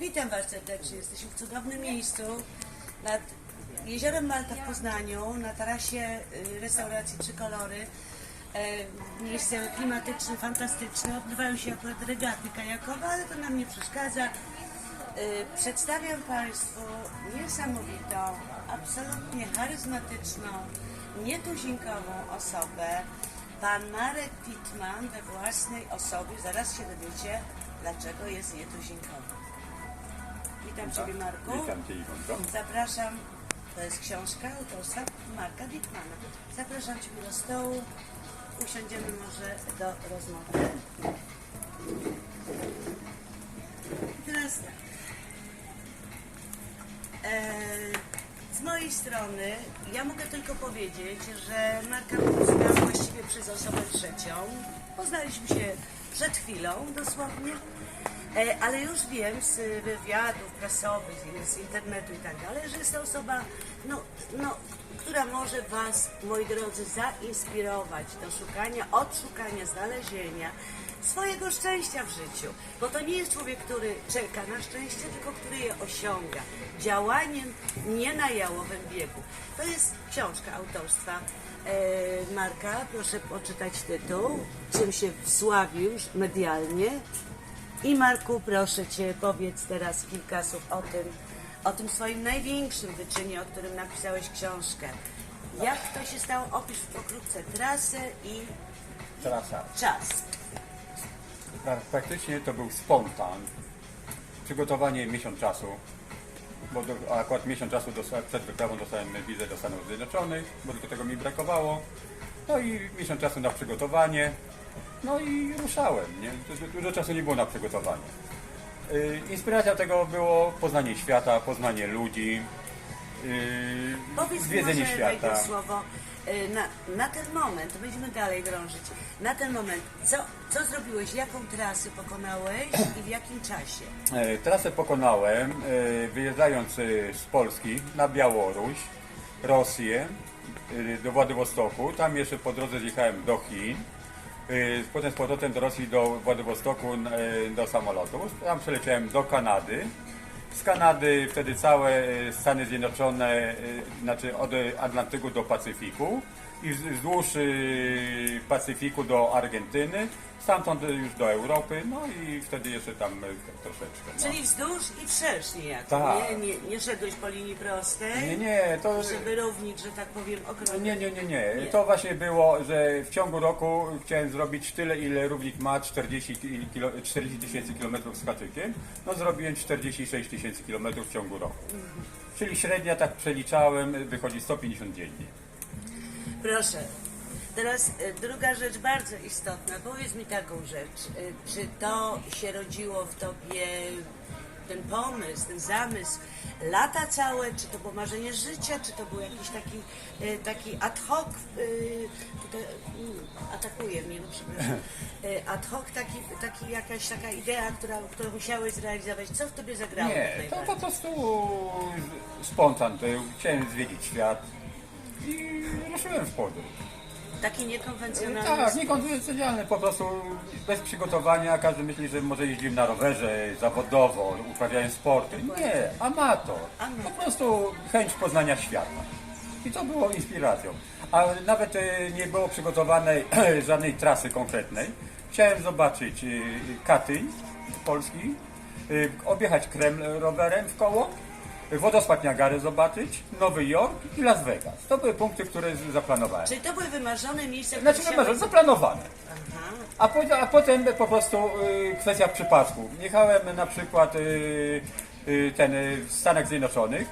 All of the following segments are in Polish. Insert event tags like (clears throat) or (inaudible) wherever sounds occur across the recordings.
Witam Was serdecznie. Jesteśmy w cudownym miejscu nad jeziorem Malta w Poznaniu, na tarasie y, restauracji Trzy Kolory. E, Miejsce klimatyczne, fantastyczne. Odbywają się akurat regaty kajakowe, ale to nam nie przeszkadza. Y, Przedstawiam Państwu niesamowitą, absolutnie charyzmatyczną, nietuzinkową osobę. Pan Marek Wittman we własnej osobie. Zaraz się dowiecie, dlaczego jest nietuzinkowy. Witam Ciebie Marku. Witam Cię Iwonko. Zapraszam, to jest książka autorstwa Marka Wittmana. Zapraszam Ciebie do stołu. Usiądziemy może do rozmowy. Teraz tak. E, z mojej strony ja mogę tylko powiedzieć, że Marka poznałam właściwie przez osobę trzecią. Poznaliśmy się przed chwilą dosłownie, ale już wiem z wywiadów prasowych, z- z internetu i tak dalej, że jest to osoba, no, no, która może Was, moi drodzy, zainspirować do szukania, odszukania, znalezienia swojego szczęścia w życiu. Bo to nie jest człowiek, który czeka na szczęście, tylko który je osiąga działaniem nie na jałowym biegu. To jest książka autorstwa e, Marka. Proszę poczytać tytuł. Czym się wsławił medialnie. I Marku, proszę Cię, powiedz teraz kilka słów o tym, o tym swoim największym wyczynie, o którym napisałeś książkę. Jak to się stało? Opisz pokrótce trasę i Trasa. czas. Pra- Praktycznie to był spontan. Przygotowanie miesiąc czasu. Bo do, a akurat miesiąc czasu dosta- przed wyprawą dostałem wizę do Stanów Zjednoczonych, bo tylko tego mi brakowało. No i miesiąc czasu na przygotowanie. No i ruszałem, nie? Du- Dużo czasu nie było na przygotowanie. Yy, Inspiracja tego było poznanie świata, poznanie ludzi, yy, Powiedz zwiedzenie może świata. jedno słowo. y, Na, na ten moment, będziemy dalej drążyć, na ten moment, co, co zrobiłeś, jaką trasę pokonałeś i w jakim czasie? E, Trasę pokonałem e, wyjeżdżając e, z Polski na Białoruś, Rosję, do Władywostoku. Tam jeszcze po drodze zjechałem do Chin. E, Potem z powrotem do Rosji, do Władywostoku e, do samolotu. Tam przeleciałem do Kanady. Z Kanady wtedy całe e, Stany Zjednoczone, znaczy od Atlantyku do Pacyfiku wzdłuż e, Pacyfiku do Argentyny, stamtąd już do Europy, no i wtedy jeszcze tam e, troszeczkę. No. Czyli wzdłuż i wszerz niejako, Tak. nie, nie, nie szedłeś po linii prostej, Nie, nie, to... żeby równik, że tak powiem, okrągły. Nie, nie, nie, nie. To właśnie było, że w ciągu roku chciałem zrobić tyle, ile równik ma 40 ki- kilo- 40 tysięcy kilometrów z haczykiem. No zrobiłem 46 tysięcy kilometrów w ciągu roku. Czyli średnia, tak przeliczałem, wychodzi 150 dziennie. Proszę. Teraz e, druga rzecz bardzo istotna. Powiedz mi taką rzecz. E, Czy to się rodziło w tobie, ten pomysł, ten zamysł, lata całe, czy to było marzenie życia, czy to był jakiś taki, e, taki ad hoc, tutaj, mm, atakuje mnie, no przepraszam, ad hoc taki, taki jakaś taka idea, która, którą musiałeś zrealizować. Co w tobie zagrało Nie, to po prostu spontan był. Chciałem zwiedzić świat i ruszyłem w podróż. Taki niekonwencjonalny Tak, niekonwencjonalny, po prostu bez przygotowania. Każdy myśli, że może jeździł na rowerze zawodowo, uprawiając sporty. Nie, amator. Po prostu chęć poznania świata. I to było inspiracją. A nawet e, nie było przygotowanej (clears throat) żadnej trasy konkretnej. Chciałem zobaczyć e, Katyń Polski, e, objechać Kreml rowerem w koło, wodospad Niagary zobaczyć, Nowy Jork i Las Vegas. To były punkty, które zaplanowałem. Czyli to były wymarzone miejsca, Znaczy, które no, chciałeś- zaplanowane. A, po, a potem po prostu y, kwestia przypadku. Jechałem na przykład y, y, ten y, w Stanach Zjednoczonych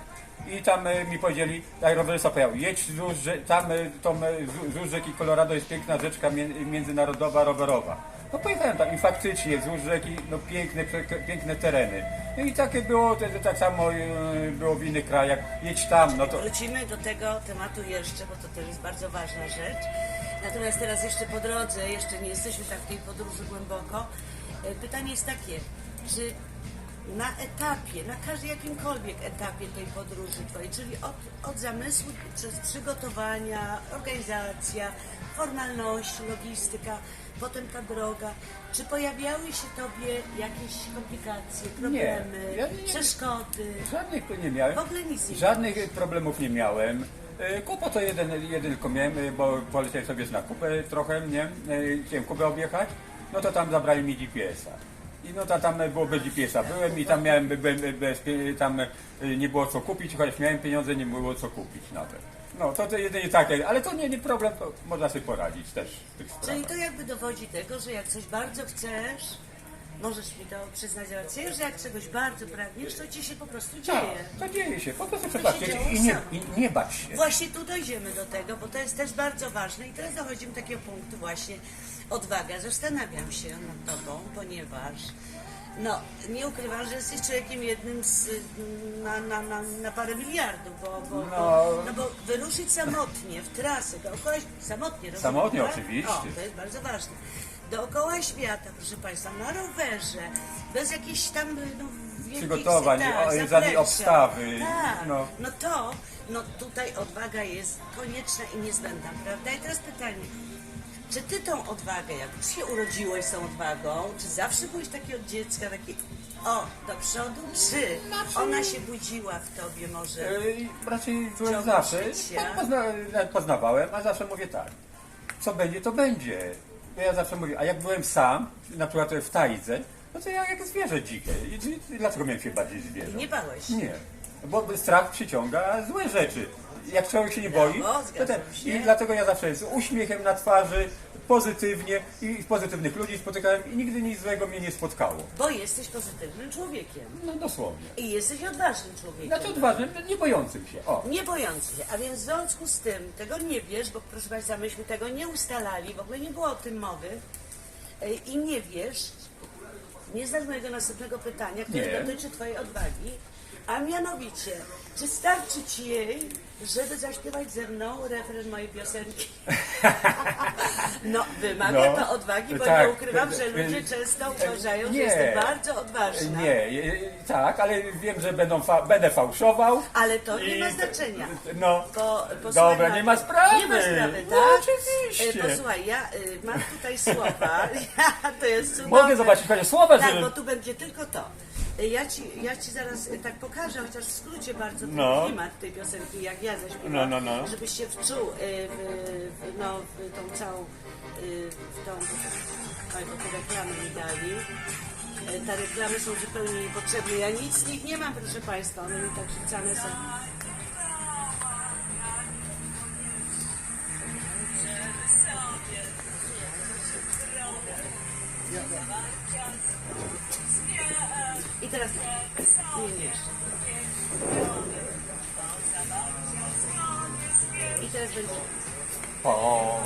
i tam y, mi powiedzieli, jak rowerzysta powiedział, jedź wzdłuż, rze- tam y, tą, y, wzdłuż- rzeki Colorado jest piękna rzeczka mię- międzynarodowa rowerowa. No pojechałem tam i faktycznie wzdłuż rzeki no, piękne, piękne tereny. No i takie było, te, tak samo y, było w innych krajach. Jedź tam, no to Wrócimy do tego tematu jeszcze, bo to też jest bardzo ważna rzecz. Natomiast teraz jeszcze po drodze, jeszcze nie jesteśmy tak w tej podróży głęboko. E, Pytanie jest takie, czy na etapie, na każdym jakimkolwiek etapie tej podróży Twojej, czyli od, od zamysłu przez przygotowania, organizacja, formalności, logistyka, potem ta droga. Czy pojawiały się Tobie jakieś komplikacje, problemy, Ja nie- przeszkody? Żadnych nie miałem. W ogóle nic nie Żadnych problemów nie miałem. E, Kupo to jeden, jeden tylko miałem, e, bo poleciałem sobie na kupę trochę, nie? E, Chciałem kupę objechać, no to tam zabrali mi GPS-a. I no to tam było bez GPS-a. Byłem i tam miałem be- be- bez, tam e, nie było co kupić, chociaż miałem pieniądze, nie było co kupić nawet. No to, to jedynie takie, ale to nie, nie problem, to można sobie poradzić też w tych sprawach. Czyli to jakby dowodzi tego, że jak coś bardzo chcesz, możesz mi to przyznać rację, że jak czegoś bardzo pragniesz, to ci się po prostu Tak, dzieje. to dzieje się, po prostu trzeba się chcieć i nie, i nie bać się. Właśnie tu dojdziemy do tego, bo to jest też bardzo ważne i teraz dochodzimy do takiego punktu właśnie odwaga. Zastanawiam się nad Tobą, ponieważ no, nie ukrywam, że jesteś człowiekiem jednym z, na, na, na, na parę miliardów, bo, bo, No. bo, no bo wyruszyć samotnie w trasę dookoła, samotnie, rozumiem, Samotnie, tak? oczywiście. O, to jest bardzo ważne. Dookoła świata, proszę Państwa, na rowerze, bez jakichś tam no, wielkich Przygotowań, tak, żadnej obstawy, Tak, no. no to, no tutaj odwaga jest konieczna i niezbędna, prawda? I teraz pytanie, czy ty tą odwagę, jak już się urodziłeś z tą odwagą, czy zawsze byłeś taki od dziecka, taki o, do przodu, czy ona się budziła w tobie może? E, Raczej byłem zawsze, życia. pozna, nawet poznawałem, a zawsze mówię tak, co będzie, to będzie. Bo Ja zawsze mówię, a jak byłem sam, na przykład w tajdze, no to ja jak zwierzę dzikie. I, i, dlaczego miałem się bardziej zwierzę? Nie bałeś? Nie, bo strach przyciąga złe rzeczy. Jak człowiek się nie boi, to ten, się. i dlatego ja zawsze z uśmiechem na twarzy, pozytywnie i pozytywnych ludzi spotykałem i nigdy nic złego mnie nie spotkało. Bo jesteś pozytywnym człowiekiem No dosłownie. i jesteś odważnym człowiekiem. Znaczy odważnym, nie bojącym się. O. Nie bojący się, a więc w związku z tym tego nie wiesz, bo proszę Państwa, myśmy tego nie ustalali, w ogóle nie było o tym mowy e, i nie wiesz, nie znasz mojego następnego pytania, które Nie. dotyczy Twojej odwagi, a mianowicie, czy starczy Ci jej, żeby zaśpiewać ze mną refren mojej piosenki? (laughs) No, wymaga No, to odwagi, bo tak. nie ukrywam, że ludzie często uważają, że nie. jestem bardzo odważna. Nie, tak, ale wiem, że będą fa- będę fałszował. Ale to nie I- ma znaczenia. No, Bo, posłuchaj, dobra, nie ma sprawy. Nie ma sprawy, No, tak? oczywiście. E, Posłuchaj, ja y, mam tutaj słowa. (laughs) To jest cudowne. Mogę zobaczyć chociaż słowa, Tak, że... bo tu będzie tylko to. Ja ci, ja ci zaraz e, tak pokażę, chociaż w skrócie bardzo ten No. klimat tej piosenki, jak ja zaśpiewam, No, no, no. żebyś się wczuł e, w, w, no, w tą całą, e, w tą, oj, bo te reklamy mi dali. Te reklamy są zupełnie niepotrzebne. Ja nic z nich nie mam, proszę Państwa, one mi tak rzucane są. I teraz nie. I teraz będzie. O,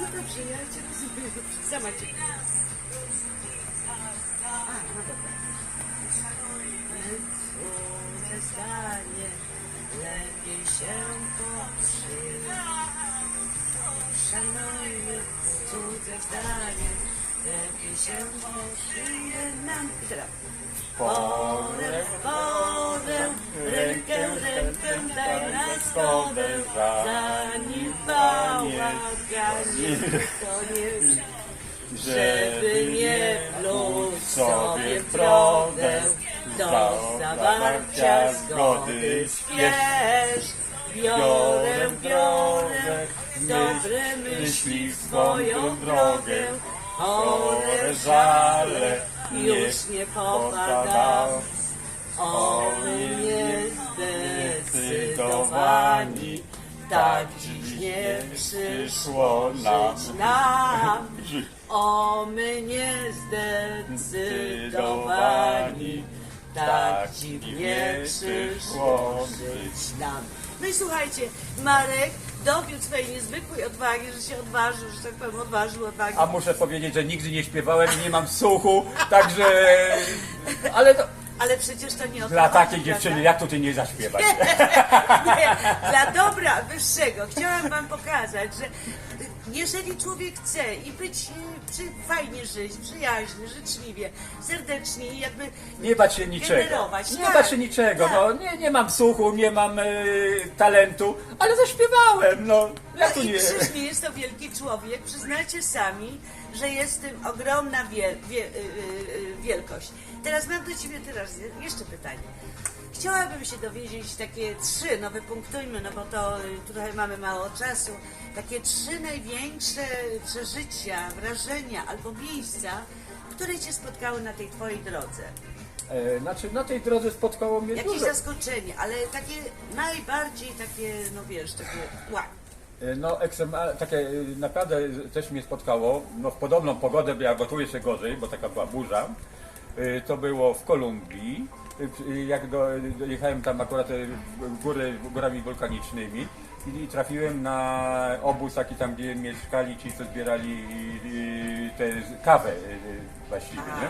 No dobrze, ja cię rozumiem. Sama cię. A, no dobra. Cudze zdanie, lepiej się pokrzyć. Szanujmy cudze zdanie, lepiej się pokrzyj nam. I teraz. Porę, tak dziś nie przyszło żyć nam. O my niezdecydowani, tak dziwnie przyszło żyć nam. No i słuchajcie, Marek dowiódł swojej niezwykłej odwagi, że się odważył, że tak powiem, odważył odwagi. a muszę powiedzieć, że nigdy nie śpiewałem i nie mam słuchu, także... Ale to, Ale przecież to nie o to dla chodzi, takiej prawda? dziewczyny, jak tutaj nie zaśpiewać? (laughs) Nie, dla dobra wyższego. Chciałam wam pokazać, że Jeżeli człowiek chce i być przy, fajnie żyć, przyjaźnie, życzliwie, serdecznie i jakby Nie bać się niczego. generować. Nie tak, bać się niczego. tak. No, nie, nie mam słuchu, nie mam e, talentu, ale zaśpiewałem. No, jak tu i nie? Krzyż nie jest to wielki człowiek, przyznajcie sami, że jest tym ogromna wie, y, y, y, wielkość. Teraz mam do Ciebie teraz jeszcze pytanie. Chciałabym się dowiedzieć takie trzy, no wypunktujmy, no bo to tutaj mamy mało czasu, takie trzy największe przeżycia, wrażenia albo miejsca, które Cię spotkały na tej Twojej drodze. E, znaczy, na tej drodze spotkało mnie Jakieś dużo. zaskoczenie, ale takie najbardziej takie, no wiesz, takie wow. E, No, ekstrema- takie e, naprawdę też mnie spotkało, no w podobną pogodę, ja gotuję jeszcze gorzej, bo taka była burza. E, To było w Kolumbii, jak do, dojechałem tam akurat góry, górami wulkanicznymi i, trafiłem na obóz taki tam, gdzie mieszkali ci, co zbierali te kawę właściwie, nie?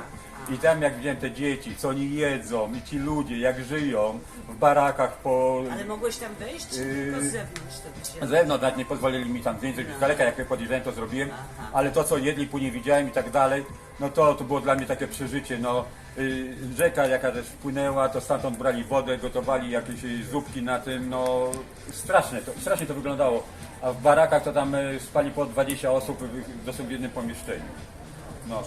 I tam jak widziałem te dzieci, co oni jedzą i ci ludzie, jak żyją w barakach po Ale mogłeś tam wejść, czy Yy, tylko z zewnątrz to z widziałeś? zewnątrz nawet nie pozwolili mi tam zdjęć zrobić z daleka, jak podjeżdżałem to zrobiłem, ale to co jedli później widziałem i tak dalej, no to, to było dla mnie takie przeżycie, no. Y, rzeka jaka też wpłynęła, to stamtąd brali wodę, gotowali jakieś y, zupki na tym, no. Straszne to, strasznie to wyglądało, a w barakach to tam y, spali po 20 osób w- dosłownie w jednym pomieszczeniu. No.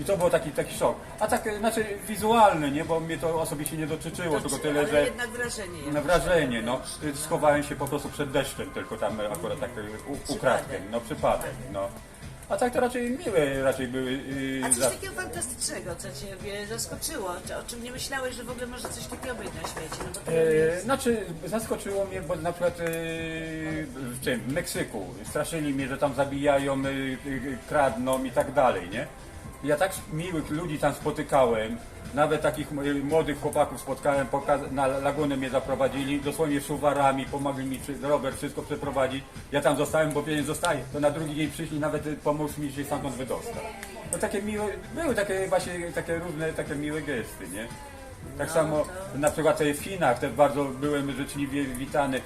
I to był taki, taki szok. A tak, znaczy wizualny, nie, bo mnie to osobiście nie dotyczyło, tylko tyle, ale że... jednak wrażenie. Na wrażenie, no. Schowałem się po prostu przed deszczem, tylko tam akurat tak u- ukradkiem, no przypadek, no. A tak to raczej miłe raczej były. Yy, A coś za- takiego fantastycznego, co Ciebie zaskoczyło, czy o czym nie myślałeś, że w ogóle może coś takiego być na świecie? No bo to E, jest... znaczy, zaskoczyło mnie, bo na przykład e, w czym? W Meksyku straszyli mnie, że tam zabijają, e, e, kradną i tak dalej, nie? Ja tak miłych ludzi tam spotykałem, nawet takich e, młodych chłopaków spotkałem, na lagunę mnie zaprowadzili, dosłownie szuwarami, pomogli mi rower, wszystko przeprowadzić. Ja tam zostałem, bo pieniądz zostaje. To na drugi dzień przyszli, nawet e, pomóż mi się stamtąd wydostać. No takie miłe, były takie właśnie takie różne, takie miłe gesty, nie? Tak samo na przykład w Chinach też bardzo byłem życzliwie witany.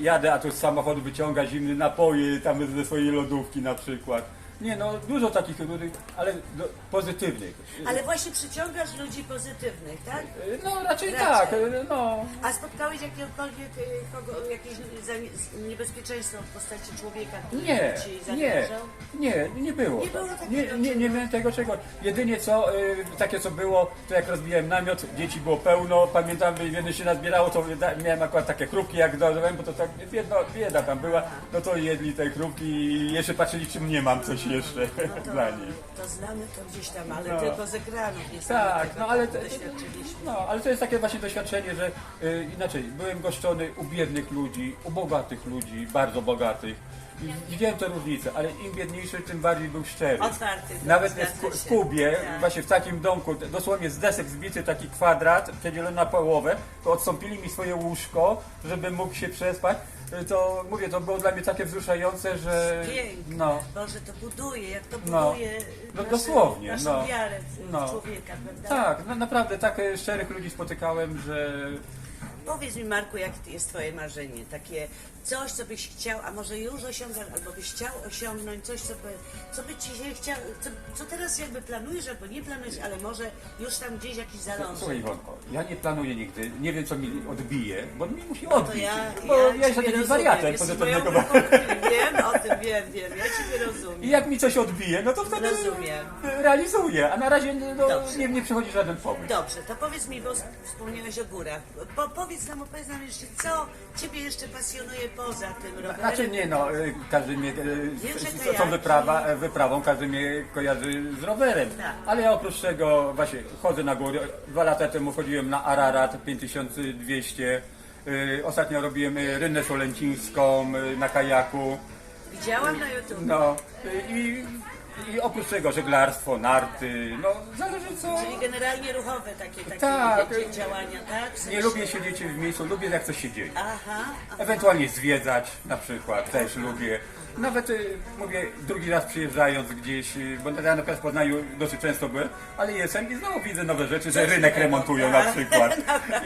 Jadę, a tu z samochodu wyciąga zimne napoje tam ze swojej lodówki na przykład. Nie no, dużo takich różnych, ale do, pozytywnych. Ale właśnie przyciągasz ludzi pozytywnych, tak? No raczej, Raczej. tak, no. A spotkałeś jakiegokolwiek y, kogo, jakieś za- niebezpieczeństwo w postaci człowieka, który Nie, Ci nie, zagrażał? nie, nie było. Nie było tak. takiego nie, nie, nie miałem tego czego. Jedynie co, y, takie co było, to jak rozbijałem namiot, dzieci było pełno, pamiętam, że kiedy się nazbierało, to da- miałem akurat takie chrupki jak dodałem, bo to tak biedno, bieda tam była, no to jedli te chrupki i jeszcze patrzyli, czy nie mam coś jeszcze To, (laughs) dla nich. to znamy to gdzieś tam, ale No. tylko z ekranów, nie Tak, no ale, to doświadczyliśmy. no, ale to jest takie właśnie doświadczenie, że y, inaczej, byłem goszczony u biednych ludzi, u bogatych ludzi, bardzo bogatych. Widziałem te różnice, ale im biedniejszy, tym bardziej był szczery. Otwarty, Nawet zgadza w, w się. Kubie, Tak. właśnie w takim domku, dosłownie z desek zbity taki kwadrat, przedzielony na połowę, to odstąpili mi swoje łóżko, żeby mógł się przespać. To mówię, to było dla mnie takie wzruszające, że. Piękne. No. Boże, to buduje, jak to No. buduje No naszą, dosłownie, naszą no. wiarę w, No. człowieka, prawda? Tak, no naprawdę tak e, szczerych ludzi spotykałem, że Powiedz mi Marku, jakie jest Twoje marzenie? Takie coś, co byś chciał, a może już osiągasz, albo byś chciał osiągnąć, coś, co by, co by Ci się chciał, co, co teraz jakby planujesz, albo nie planujesz, ale może już tam gdzieś jakiś zalążek. Słuchaj Iwonko, ja nie planuję nigdy, nie wiem co mi odbije, bo mi musi To odbić, ja, bo ja, jestem Ciebie takim wariatem pozytywnego. (laughs) Wiem o tym, wiem, wiem, ja Ciebie I rozumiem. jak mi coś odbije, no to wtedy Rozumiem. realizuję, a na razie no, nie, nie przychodzi żaden pomysł. Dobrze, to powiedz mi, bo wspomniałeś o górach. Po, powiedz nam, opowiedz nam jeszcze, co Ciebie jeszcze pasjonuje poza tym rowerem? Znaczy nie no, e, każdy mnie, Wiem, że z- kajaki. tą wyprawa, e, wyprawą każdy mnie kojarzy z rowerem. Tak. Ale ja oprócz tego właśnie chodzę na góry. Dwa lata temu chodziłem na Ararat 5200. e, Ostatnio robiłem e, Rynnę na kajaku. Widziałam na YouTube. No i, i oprócz tego żeglarstwo, narty, no zależy co. Czyli generalnie ruchowe takie, takie Tak. takie działania, tak? W sensie- Nie lubię siedzieć w miejscu, lubię jak coś się dzieje. Aha, aha. Ewentualnie zwiedzać na przykład, też lubię. Nawet y, mówię, drugi raz przyjeżdżając gdzieś, y, bo ja na przykład w Poznaniu dosyć często byłem, ale jestem i znowu widzę nowe rzeczy, że rynek remontują na (laughs) przykład.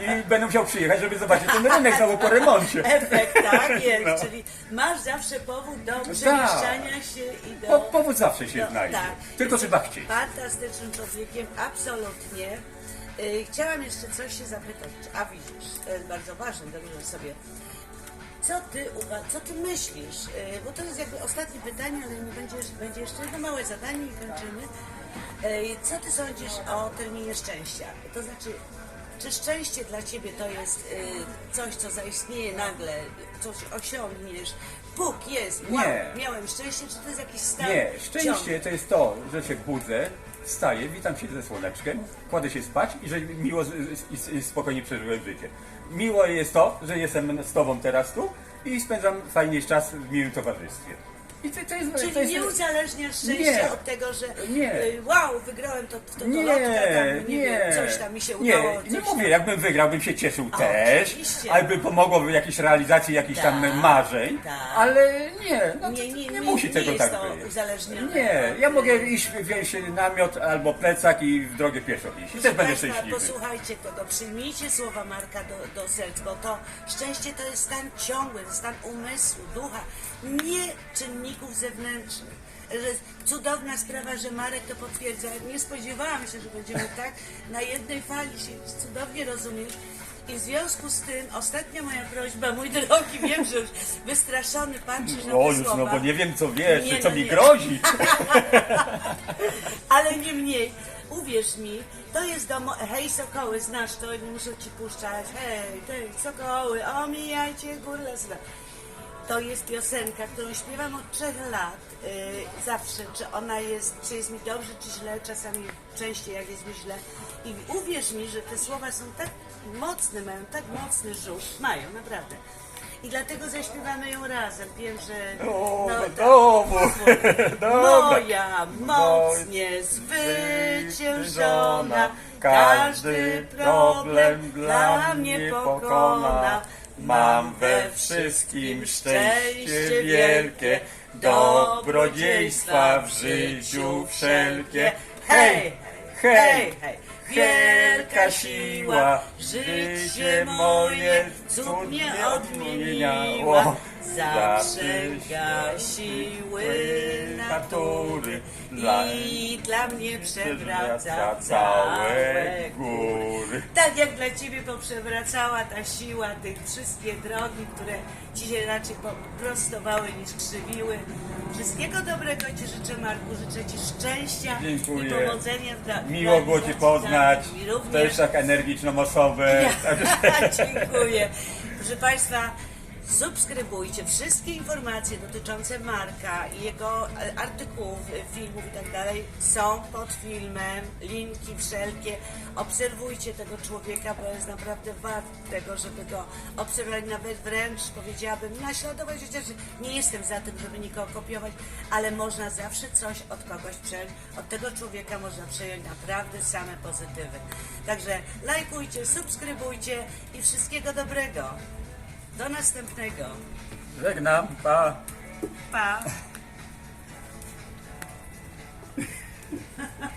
I będę musiał przyjechać, żeby zobaczyć ten rynek znowu po remoncie. Efekt, tak jest, (laughs) No. czyli masz zawsze powód do przemieszczania się i do... Po, powód zawsze się No, znajdzie. tak. Tylko trzeba chcieć. Fantastycznym człowiekiem, absolutnie. Y, Chciałam jeszcze coś się zapytać, a widzisz, to jest bardzo ważne, dobrze sobie. Co ty, co ty myślisz? Y, Bo to jest jakby ostatnie pytanie, ale nie będzie, będzie jeszcze jedno małe zadanie i kończymy. Y, Co ty sądzisz o terminie szczęścia? To znaczy, czy szczęście dla ciebie to jest y, coś, co zaistnieje nagle, coś osiągniesz, Bóg jest, wow, Nie. miałem szczęście, czy to jest jakiś stan Nie, ciągły? szczęście to jest to, że się budzę, wstaję, witam się ze słoneczkiem, kładę się spać i że miło i spokojnie przeżyłem życie. Miło jest to, że jestem z Tobą teraz tu i spędzam fajnie czas w miłym towarzystwie. I to, to jest, Czyli to jest, nie uzależniasz szczęścia Nie. od tego, że Nie. y, wow, wygrałem to, to Nie, lotka, tam, nie, nie, wiem, coś tam mi się nie, udało. nie coś mówię, tam. jakbym wygrał, bym się cieszył też, oczywiście. albo pomogło w jakiejś realizacji jakichś tam Tak, marzeń, tak. ale nie, no, Nie, nie, nie, nie, musi tego jest tak to być. uzależnione Nie, ja mogę iść, wziąć namiot albo plecak i w drogę pieszo iść. I też będę Państwa, szczęśliwy. Posłuchajcie tego, przyjmijcie słowa Marka do, do serc, bo to szczęście to jest stan ciągły, to stan umysłu, ducha, nie czynników zewnętrznych. Cudowna sprawa, że Marek to potwierdza. Nie spodziewałam się, że będziemy tak na jednej fali się cudownie rozumieć. I w związku z tym ostatnia moja prośba, mój drogi, (laughs) wiem, że już wystraszony patrzysz na O, te już, słowa. no bo nie wiem co wiesz, Nie, co no mi nie. grozi. (laughs) Ale nie mniej, uwierz mi, to jest do... Mo- hej Sokoły, znasz to, nie muszę ci puszczać. Hej, hej Sokoły, omijajcie górę. zna. To jest piosenka, którą śpiewam od trzech lat. Yy, zawsze, czy ona jest, czy jest mi dobrze, czy źle, czasami częściej jak jest mi źle. I uwierz mi, że te słowa są tak mocne, mają tak mocny żółt, mają, naprawdę. I dlatego zaśpiewamy ją razem. Wiem, że... No, no tak. domu. (laughs) Dobra. Moja moc niezwyciężona, każdy problem dla mnie pokona. Mam we wszystkim szczęście wielkie, dobrodziejstwa w życiu wszelkie. Hej, hej, wielka siła, życie moje cud mnie odmieniało. Zaprzęga siły natury i dla mnie przewraca całe góry. tak jak dla Ciebie poprzewracała ta siła, tych wszystkie drogi, które Ci się raczej poprostowały niż krzywiły. Wszystkiego dobrego Ci życzę, Marku. Życzę Ci szczęścia Dziękuję. i powodzenia da- Miło było Cię poznać. zadań. Mi Też również. tak energiczną osobę. (laughs) Ja, (laughs) dziękuję. Proszę Państwa, subskrybujcie wszystkie informacje dotyczące Marka i jego e, artykułów, e, filmów i tak są pod filmem, linki wszelkie. Obserwujcie tego człowieka, bo jest naprawdę wart tego, żeby go obserwować, nawet wręcz powiedziałabym naśladować, chociaż nie jestem za tym, żeby nikogo kopiować, ale można zawsze coś od kogoś przejąć. Od tego człowieka można przejąć naprawdę same pozytywy. Także lajkujcie, subskrybujcie i wszystkiego dobrego. Do następnego. Żegnam, pa. Pa. (laughs)